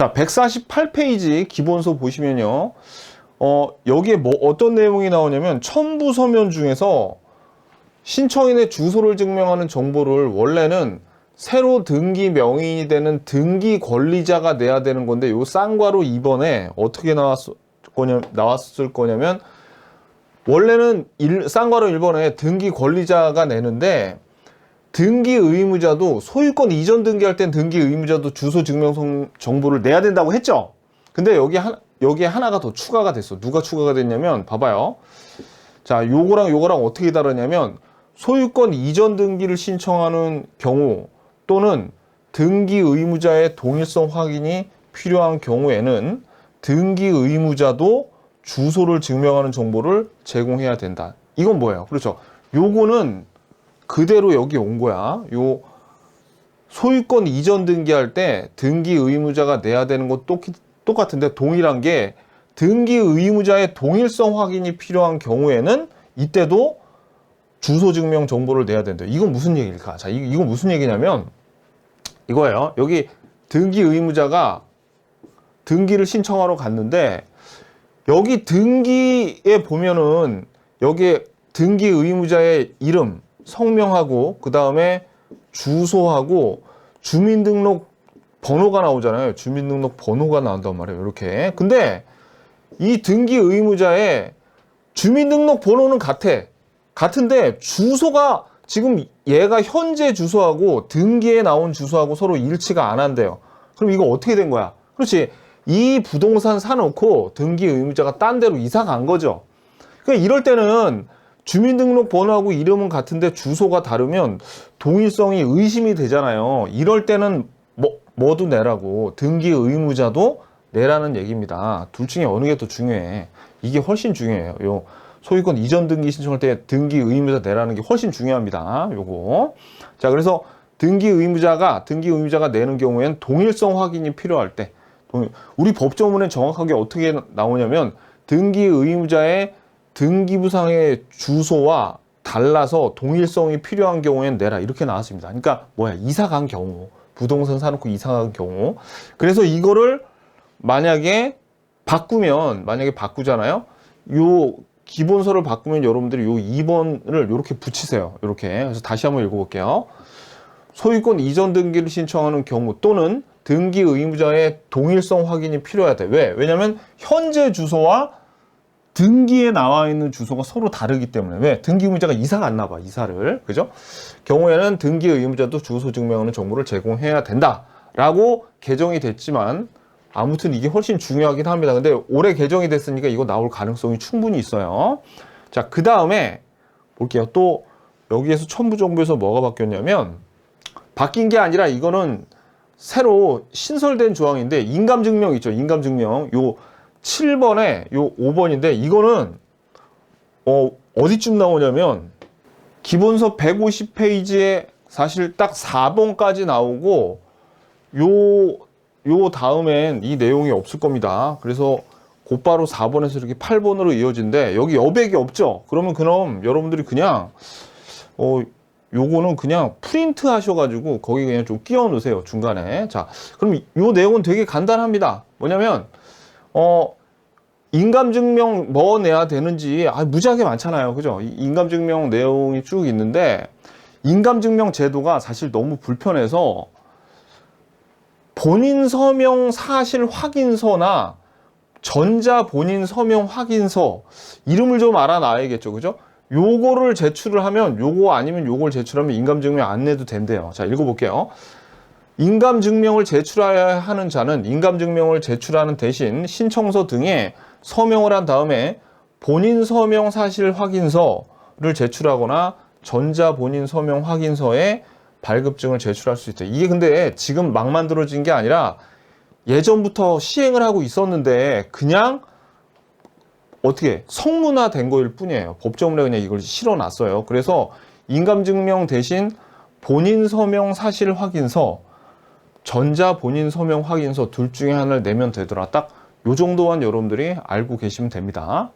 자, 148페이지 기본서 보시면요. 어, 여기에 뭐 어떤 내용이 나오냐면 첨부 서면 중에서 신청인의 주소를 증명하는 정보를 원래는 새로 등기 명의인이 되는 등기 권리자가 내야 되는 건데 요 쌍괄호 2번에 어떻게 나왔, 거냐, 나왔을 거냐면 원래는 일, 쌍괄호 1번에 등기 권리자가 내는데 등기 의무자도 소유권 이전 등기할 땐 등기 의무자도 주소 증명 성- 정보를 내야 된다고 했죠. 근데 여기 한 여기에 하나가 더 추가가 됐어. 누가 추가가 됐냐면 봐봐요. 자, 요거랑 요거랑 어떻게 다르냐면 소유권 이전 등기를 신청하는 경우 또는 등기 의무자의 동일성 확인이 필요한 경우에는 등기 의무자도 주소를 증명하는 정보를 제공해야 된다. 이건 뭐예요? 그렇죠. 요거는 그대로 여기 온 거야. 요 소유권 이전 등기할 때 등기 의무자가 내야 되는 것 똑, 똑같은데 동일한 게 등기 의무자의 동일성 확인이 필요한 경우에는 이때도 주소 증명 정보를 내야 된다. 이건 무슨 얘기일까? 자, 이- 이건 무슨 얘기냐면 이거예요. 여기 등기 의무자가 등기를 신청하러 갔는데 여기 등기에 보면은 여기에 등기 의무자의 이름, 성명하고 그 다음에 주소하고 주민등록 번호가 나오잖아요. 주민등록 번호가 나온단 말이에요. 이렇게. 근데 이 등기 의무자의 주민등록 번호는 같아. 같은데 주소가 지금 얘가 현재 주소하고 등기에 나온 주소하고 서로 일치가 안 한대요. 그럼 이거 어떻게 된 거야? 그렇지. 이 부동산 사놓고 등기 의무자가 딴 데로 이사 간 거죠. 그러니까 이럴 때는 주민등록 번호하고 이름은 같은데 주소가 다르면 동일성이 의심이 되잖아요. 이럴 때는 뭐, 뭐도 내라고 등기 의무자도 내라는 얘기입니다. 둘 중에 어느 게 더 중요해? 이게 훨씬 중요해요. 요 소유권 이전 등기 신청할 때 등기 의무자 내라는 게 훨씬 중요합니다. 요거. 자, 그래서 등기 의무자가 등기 의무자가 내는 경우에는 동일성 확인이 필요할 때 우리 법조문에 정확하게 어떻게 나오냐면 등기 의무자의 등기부상의 주소와 달라서 동일성이 필요한 경우에는 내라 이렇게 나왔습니다. 그러니까 뭐야 이사 간 경우 부동산 사놓고 이사 간 경우 그래서 이거를 만약에 바꾸면 만약에 바꾸잖아요. 요 기본서를 바꾸면 여러분들이 요 2번을 이렇게 붙이세요. 이렇게 그래서 다시 한번 읽어볼게요. 소유권 이전 등기를 신청하는 경우 또는 등기 의무자의 동일성 확인이 필요하다. 왜? 왜냐하면 현재 주소와 등기에 나와 있는 주소가 서로 다르기 때문에. 왜? 등기 의무자가 이사가 안 나봐 이사를. 그죠? 경우에는 등기 의무자도 주소 증명하는 정보를 제공해야 된다라고 개정이 됐지만 아무튼 이게 훨씬 중요하긴 합니다. 근데 올해 개정이 됐으니까 이거 나올 가능성이 충분히 있어요. 자 그 다음에 볼게요. 또 여기에서 첨부 정보에서 뭐가 바뀌었냐면 바뀐 게 아니라 이거는 새로 신설된 조항인데 인감 증명 있죠. 인감 증명. 요 7번에 요 5번인데 이거는 어 어디쯤 나오냐면 기본서 150페이지에 사실 딱 4번까지 나오고 요 요 다음엔 이 내용이 없을 겁니다. 그래서 곧바로 4번에서 이렇게 8번으로 이어진데 여기 여백이 없죠. 그러면 그럼 여러분들이 그냥 어 요거는 그냥 프린트 하셔가지고 거기 그냥 좀 끼워 넣으세요 중간에 자 그럼 요 내용은 되게 간단합니다 뭐냐면 어 인감증명 뭐 내야 되는지 아 무지하게 많잖아요. 그죠? 이 인감증명 내용이 쭉 있는데 인감증명 제도가 사실 너무 불편해서 본인 서명 사실 확인서나 전자 본인 서명 확인서 이름을 좀 알아놔야겠죠. 그죠? 요거를 제출을 하면 요거 아니면 요걸 제출하면 인감증명 안 내도 된대요. 자 읽어볼게요 인감증명을 제출해야 하는 자는 인감증명을 제출하는 대신 신청서 등에 서명을 한 다음에 본인 서명 사실 확인서를 제출하거나 전자 본인 서명 확인서에 발급증을 제출할 수 있다. 이게 근데 지금 막 만들어진 게 아니라 예전부터 시행을 하고 있었는데 그냥 어떻게 성문화 된 거일 뿐이에요. 법조문에 그냥 이걸 실어 놨어요. 그래서 인감증명 대신 본인 서명 사실 확인서 전자 본인 서명 확인서 둘 중에 하나를 내면 되더라. 딱 요 정도만 여러분들이 알고 계시면 됩니다.